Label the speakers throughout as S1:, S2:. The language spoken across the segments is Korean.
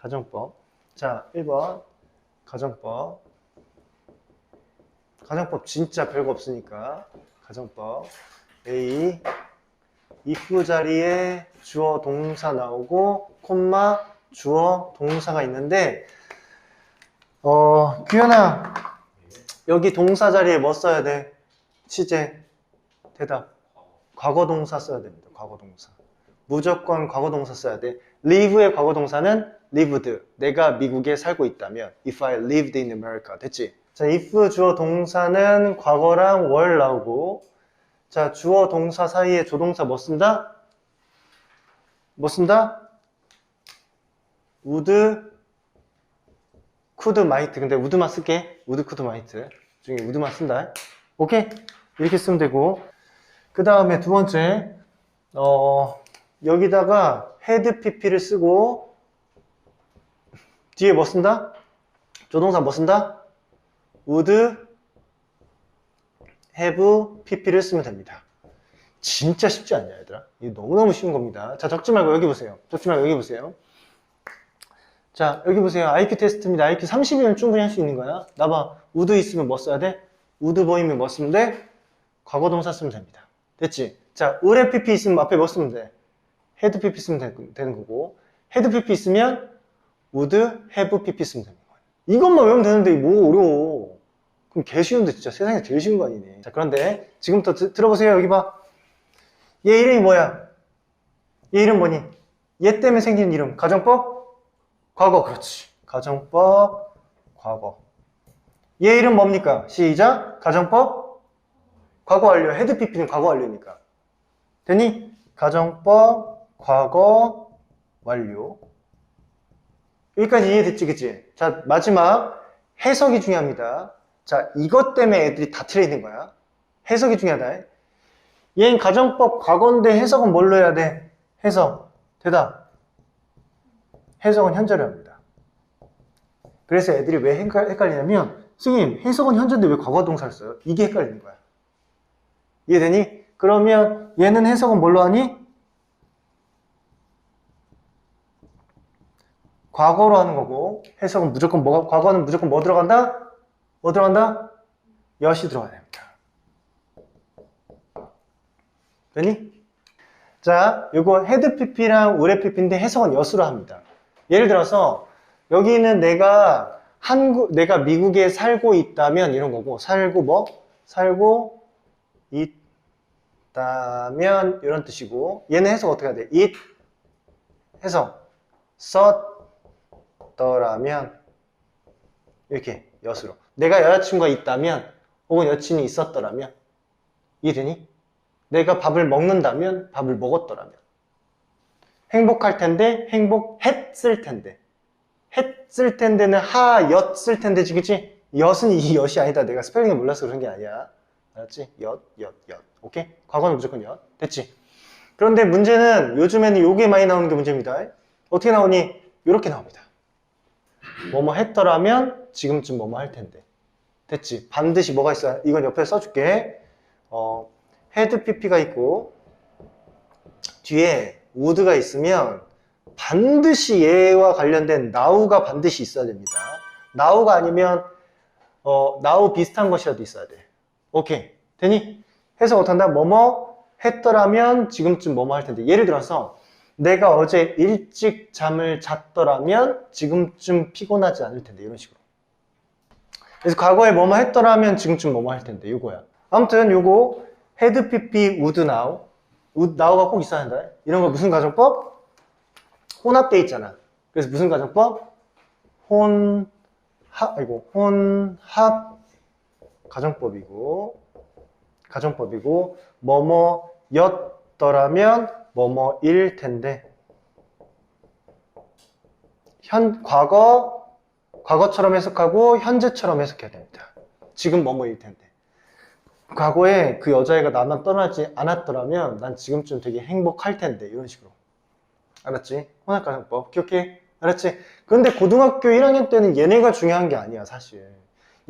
S1: 가정법. 자, 1번. 가정법. 가정법 진짜 별거 없으니까. 가정법. A. if 자리에 주어 동사 나오고, 콤마, 주어 동사가 있는데, 어, 규현아. 여기 동사 자리에 뭐 써야 돼? 시제. 대답. 과거 동사 써야 됩니다. 과거 동사. 무조건 과거 동사 써야 돼. live의 과거 동사는 lived. 내가 미국에 살고 있다면 if I lived in America. 됐지? 자, if 주어 동사는 과거랑 월 나오고 자, 주어 동사 사이에 조동사 뭐 쓴다? 뭐 쓴다? would, could, might. 근데 would만 쓸게. would, could, might. 중에 would만 쓴다. 오케이? 이렇게 쓰면 되고 그 다음에 두 번째 어, 여기다가 헤드 pp를 쓰고 뒤에 뭐 쓴다? 조동사 뭐 쓴다? would have pp를 쓰면 됩니다. 진짜 쉽지 않냐 얘들아? 이거 너무너무 쉬운 겁니다. 자 적지 말고 여기 보세요. 적지 말고 여기 보세요. 자 여기 보세요. IQ 테스트입니다. IQ 30이면 충분히 할 수 있는 거야. 나봐. would 있으면 뭐 써야 돼? would 보이면 뭐 쓰면 돼? 과거 동사 쓰면 됩니다. 됐지? 자, 의뢰 PP 있으면 앞에 뭐 쓰면 돼? 헤드 PP 쓰면 되- 되는 거고, 헤드 PP 있으면 would have PP 쓰면 되는 거야. 이것만 외우면 되는데 뭐 어려워. 그럼 개 쉬운데 진짜 세상에 제일 쉬운 거 아니네. 자, 그런데 지금부터 드- 들어보세요. 여기 봐. 얘 이름이 뭐야? 얘 이름 뭐니? 얘 때문에 생긴 이름. 가정법? 과거. 그렇지. 가정법, 과거. 얘 이름 뭡니까? 시작. 가정법, 과거 완료. 헤드 PP는 과거 완료니까. 되니? 가정법, 과거, 완료. 여기까지 이해됐지, 그치? 자, 마지막. 해석이 중요합니다. 자, 이것 때문에 애들이 다 틀리는 거야. 해석이 중요하다. 얘는 가정법 과거인데 해석은 뭘로 해야 돼? 해석. 대답. 해석은 현재로 합니다. 그래서 애들이 왜 헷갈- 헷갈리냐면, 선생님, 해석은 현재인데 왜 과거 동사를 써요? 이게 헷갈리는 거야. 이해되니? 그러면 얘는 해석은 뭘로 하니? 과거로 하는 거고 해석은 무조건 뭐가 과거는 무조건 뭐 들어간다? 뭐 들어간다? 엿이 들어가야 됩니다. 되니? 자, 요거 헤드 PP랑 의뢰 PP인데 해석은 엿으로 합니다. 예를 들어서 여기는 내가 한국 내가 미국에 살고 있다면 이런 거고 살고 뭐? 살고 있다면 이런 뜻이고 얘는 해석 어떻게 해야 돼? it 해석 썼더라면 이렇게 엿으로 내가 여자친구가 있다면 혹은 여친이 있었더라면 이해되니? 내가 밥을 먹는다면 밥을 먹었더라면 행복할 텐데 행복했을 텐데 했을 텐데는 하였을 텐데지 그치? 엿은 이 엿이 아니다 내가 스펠링을 몰라서 그런 게 아니야 알았지? 엿, 엿, 엿 오케이? 과거는 무조건 엿 됐지? 그런데 문제는 요즘에는 요게 많이 나오는 게 문제입니다 어떻게 나오니? 이렇게 나옵니다 뭐뭐 했더라면 지금쯤 뭐뭐 할 텐데 됐지? 반드시 뭐가 있어야 이건 옆에 써줄게 어, 헤드 PP가 있고 뒤에 would가 있으면 반드시 얘와 관련된 now가 반드시 있어야 됩니다. now가 아니면 어, now 비슷한 것이라도 있어야 돼. 오케이. 되니? 해석 못한다? 뭐뭐 했더라면 지금쯤 뭐뭐 할 텐데. 예를 들어서 내가 어제 일찍 잠을 잤더라면 지금쯤 피곤하지 않을 텐데. 이런 식으로. 그래서 과거에 뭐뭐 했더라면 지금쯤 뭐뭐 할 텐데. 이거야. 아무튼 요거 헤드 PP would now would now가 꼭 있어야 한다. 이런 거 무슨 가정법? 혼합돼 있잖아. 그래서 무슨 가정법? 혼 합, 아이고, 혼합 가정법이고, 가정법이고, 뭐뭐 였더라면 뭐뭐 일 텐데, 현, 과거, 과거처럼 해석하고, 현재처럼 해석해야 됩니다. 지금 뭐뭐일 텐데. 과거에 그 여자애가 나만 떠나지 않았더라면 난 지금쯤 되게 행복할 텐데 이런 식으로 알았지? 혼합가정법 기억해? 알았지? 그런데 고등학교 1학년 때는 얘네가 중요한 게 아니야 사실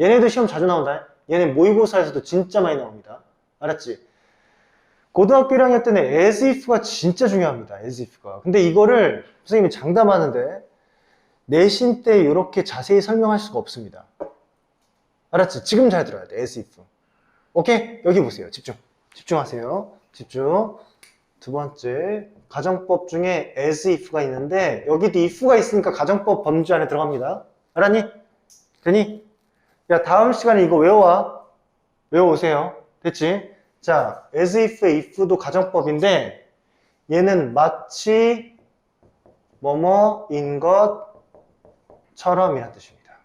S1: 얘네도 시험 자주 나온다 얘네 모의고사에서도 진짜 많이 나옵니다 알았지? 고등학교 1학년 때는 as if가 진짜 중요합니다 as if가 근데 이거를 선생님이 장담하는데 내신 때 이렇게 자세히 설명할 수가 없습니다. 알았지? 지금 잘 들어야 돼. as if. 오케이? 여기 보세요. 집중. 집중하세요. 집중. 두 번째, 가정법 중에 as if가 있는데 여기도 if가 있으니까 가정법 범주 안에 들어갑니다. 알았니? 되니? 야, 다음 시간에 이거 외워와. 외워오세요. 됐지? 자, as if, if도 가정법인데 얘는 마치 뭐뭐인 것처럼이라는 뜻입니다.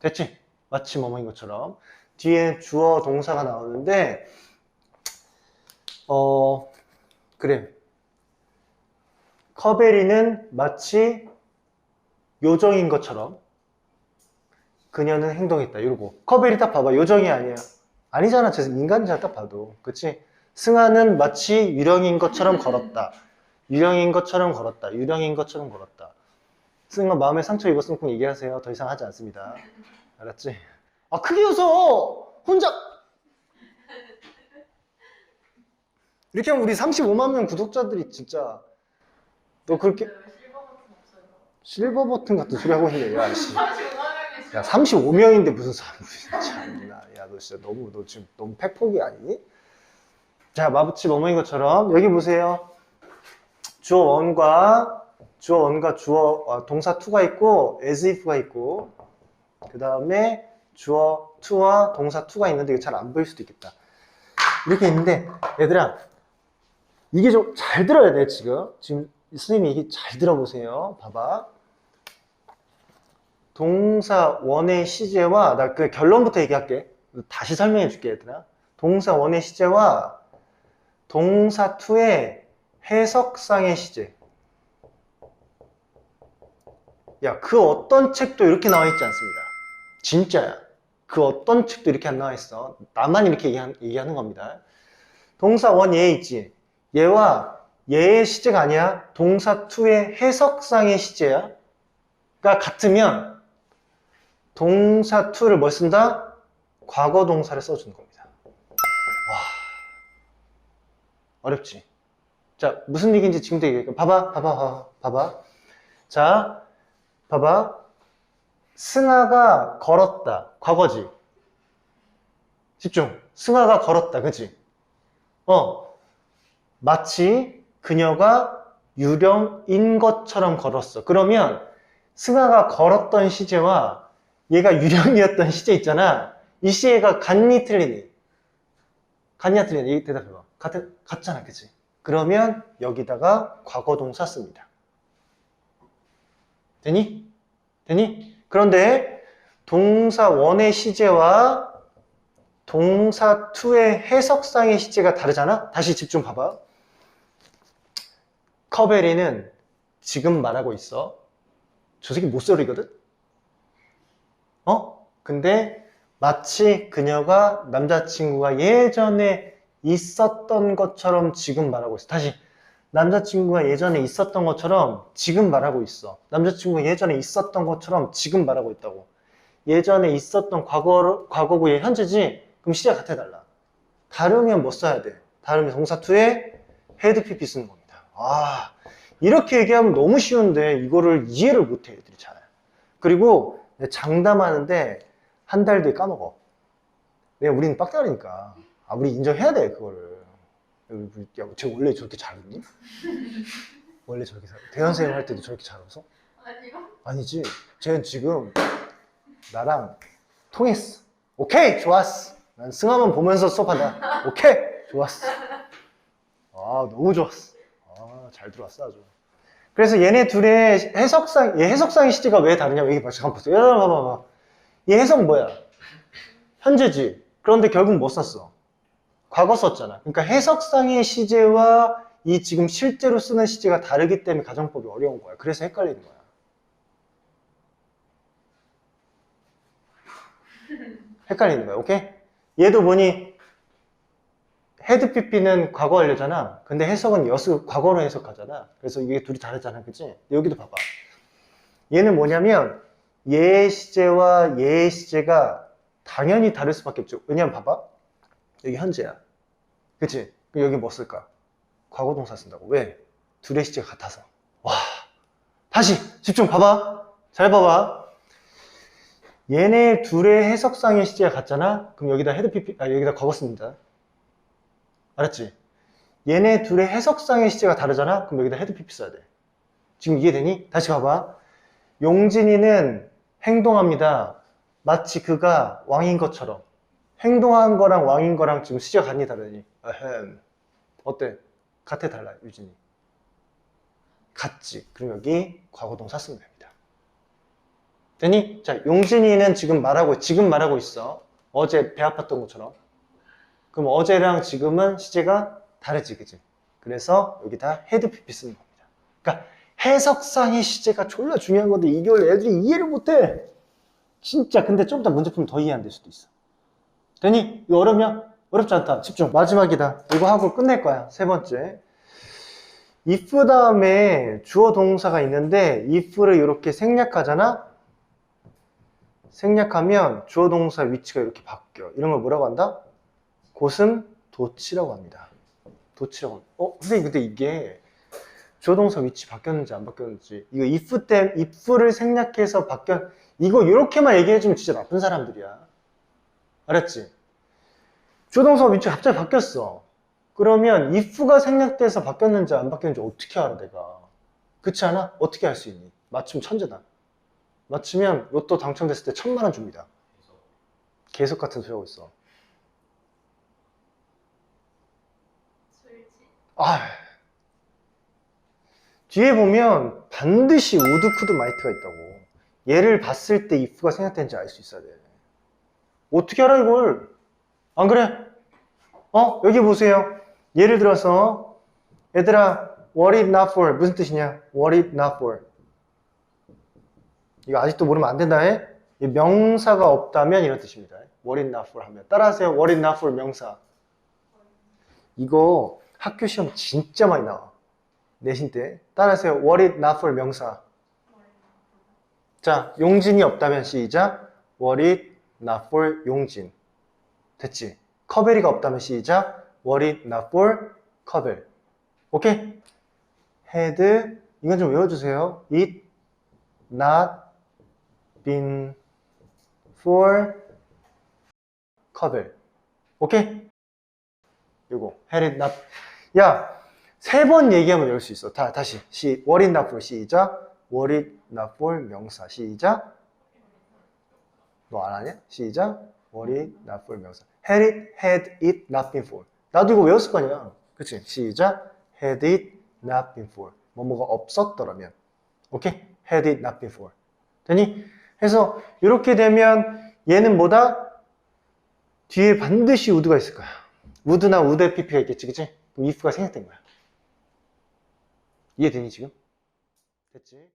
S1: 됐지? 마치 뭐뭐인 것처럼. 뒤에 주어 동사가 나오는데 어 그래. 커베리는 마치 요정인 것처럼 그녀는 행동했다. 이러고 커베리 딱 봐봐. 요정이 아니야. 아니잖아. 저 인간이잖아. 딱 봐도. 그치? 승아는 마치 유령인 것처럼 걸었다. 유령인 것처럼 걸었다. 유령인 것처럼 걸었다. 승아 마음에 상처 입었으면 꼭 얘기하세요. 더 이상 하지 않습니다. 알았지? 아 크게 웃어! 혼자 이렇게 하면 우리 35만 명 구독자들이 진짜 너 그렇게
S2: 실버 버튼 없어요.
S1: 실버 버튼 같은 소리 하고 있네 야 씨.
S2: 35명이
S1: 야 35명인데 무슨 사람 참나 야 너 진짜 너무 너 지금 너무 팩폭이 아니니? 자 마부치 뭐뭐인 것처럼 여기 보세요. 주어 원과 주어 원과 주어 어, 동사 to가 있고 as if가 있고 그 다음에 주어 to와 동사 to가 있는데 이거 잘 안 보일 수도 있겠다. 이렇게 있는데 얘들아 이게 좀 잘 들어야 돼 지금. 지금 선생님이 이게 잘 들어보세요. 봐봐. 동사 원의 시제와 나 그 결론부터 얘기할게. 다시 설명해 줄게 얘들아. 동사 원의 시제와 동사 투의 해석상의 시제. 야, 그 어떤 책도 이렇게 나와 있지 않습니다. 진짜야. 그 어떤 책도 이렇게 안 나와 있어. 나만 이렇게 얘기한, 얘기하는 겁니다. 동사 원얘 있지. 얘와 얘의 시제가 아니야. 동사 투의 해석상의 시제야. 가 같으면 동사 to를 뭘 쓴다? 과거 동사를 써주는 겁니다. 와, 어렵지? 자, 무슨 얘기인지 지금도 얘기할게요. 봐봐, 봐봐, 봐봐, 봐봐. 자, 봐봐. 승아가 걸었다. 과거지. 집중. 승아가 걸었다. 그치? 어. 마치 그녀가 유령인 것처럼 걸었어. 그러면 승아가 걸었던 시제와 얘가 유령이었던 시제 있잖아. 이 시제가 같니 틀리니? 같냐 틀리니? 이 대답해봐. 같, 같잖아, 그치? 그러면 여기다가 과거 동사 씁니다. 되니? 되니? 그런데 동사 원의 시제와 동사 투의 해석상의 시제가 다르잖아? 다시 집중 봐봐. 커베리는 지금 말하고 있어. 저 새끼 못 소리거든? 어? 근데 마치 그녀가 남자친구가 예전에 있었던 것처럼 지금 말하고 있어. 다시. 남자친구가 예전에 있었던 것처럼 지금 말하고 있어. 남자친구가 예전에 있었던 것처럼 지금 말하고 있다고. 예전에 있었던 과거, 과거고 얘 현재지? 그럼 시제 같아 달라. 다르면 뭐 써야 돼? 다르면 동사2에 헤드 PP 쓰는 겁니다. 아, 이렇게 얘기하면 너무 쉬운데 이거를 이해를 못해, 애들이 잘. 그리고 장담하는데 한 달 뒤에 까먹어. 왜냐 우리는 빡다르니까. 아 우리 인정해야 돼 그거를. 야, 쟤 원래 저렇게 잘 웃니? 원래 저렇게 잘 대현생활 할 때도 저렇게 잘 웃어?
S2: 아니요.
S1: 아니지. 쟤는 지금 나랑 통했어. 오케이 좋았어. 난 승하만 보면서 수업한다. 오케이 좋았어. 아 너무 좋았어. 아 잘 들어왔어 아주. 그래서 얘네 둘의 해석상, 얘 해석상의 시제가 왜 다르냐? 여기 봐, 잠깐 보세요. 얘 봐봐, 봐봐. 얘 해석 뭐야? 현재지. 그런데 결국 뭐 썼어? 과거 썼잖아. 그러니까 해석상의 시제와 이 지금 실제로 쓰는 시제가 다르기 때문에 가정법이 어려운 거야. 그래서 헷갈리는 거야. 헷갈리는 거야. 오케이? 얘도 보니 헤드 PP는 과거 완료잖아. 근데 해석은 여수 과거로 해석하잖아. 그래서 이게 둘이 다르잖아. 그치? 여기도 봐봐. 얘는 뭐냐면 얘의 시제와 얘의 시제가 당연히 다를 수밖에 없죠. 왜냐면 봐봐. 여기 현재야. 그치? 그럼 여기 뭐 쓸까? 과거 동사 쓴다고. 왜? 둘의 시제가 같아서. 와. 다시 집중 봐봐. 잘 봐봐. 얘네 둘의 해석상의 시제가 같잖아? 그럼 여기다 헤드 PP, 아, 여기다 거거 씁니다. 알았지? 얘네 둘의 해석상의 시제가 다르잖아? 그럼 여기다 헤드 PP 써야 돼. 지금 이해되니? 다시 봐봐. 용진이는 행동합니다. 마치 그가 왕인 것처럼. 행동한 거랑 왕인 거랑 지금 같니 다르니? 아흠. 어때? 같아 달라 유진이. 같지. 그럼 여기 과거동사 쓰면 됩니다. 되니? 자, 용진이는 지금 말하고, 지금 말하고 있어. 어제 배 아팠던 것처럼. 그럼 어제랑 지금은 시제가 다르지, 그지? 그래서 여기다 헤드 PP 쓰는 겁니다. 그러니까 해석상의 시제가 졸라 중요한 건데 이걸 애들이 이해를 못해. 진짜 근데 좀 이따 문제 풀면 더 이해 안 될 수도 있어. 되니? 이거 어렵냐? 어렵지 않다. 집중. 마지막이다. 이거 하고 끝낼 거야. 세 번째. if 다음에 주어 동사가 있는데 if를 이렇게 생략하잖아? 생략하면 주어 동사 위치가 이렇게 바뀌어. 이런 걸 뭐라고 한다? 고슴 도치라고 합니다. 도치라고 합니다. 어, 선생님 근데 이게 주어 동사 위치 바뀌었는지 안 바뀌었는지 이거 if 때 if를 생략해서 바뀌었 이거 이렇게만 얘기해주면 진짜 나쁜 사람들이야. 알았지? 주어 동사 위치가 갑자기 바뀌었어. 그러면 if가 생략돼서 바뀌었는지 안 바뀌었는지 어떻게 알아 내가? 그렇지 않아? 어떻게 알수 있니? 맞춤 천재다. 맞추면 로또 당첨됐을 때 천만 원 줍니다. 계속 같은 소리 하고 있어. 아 뒤에 보면 반드시 우드 쿠드 마이트가 있다고. 얘를 봤을 때 if가 생략된지 알 수 있어야 돼. 어떻게 알아 이걸? 안 그래? 어 여기 보세요. 예를 들어서 얘들아 what it not for 무슨 뜻이냐? what it not for 이거 아직도 모르면 안 된다 해? 이 명사가 없다면 이런 뜻입니다. what it not for 하면 따라하세요. what it not for 명사 이거 학교 시험 진짜 많이 나와. 내신 때 따라하세요. what it not for 명사 자 용진이 없다면 시작 what it not for 용진 됐지? 커벨이가 없다면 시작 what it not for 커벨 오케이? had 이건 좀 외워주세요 it not been for 커벨 오케이? 요거 had it not 야 세 번 얘기하면 외울 수 있어. 다, 다시. 시, what it not for 시작. what it not for 명사 시작. 너 안 하냐? 시작. what it not for 명사. had it, had it not been for. 나도 이거 외웠을 거 아니야. 그치? 시작. had it not been for. 뭐뭐가 없었더라면. 오케이? had it not been for. 되니? 해서 이렇게 되면 얘는 뭐다? 뒤에 반드시 우드가 있을 거야. 우드나 우드 PP가 있겠지 그치? 그럼 if가 생략된 거야 이해되니 지금? 됐지?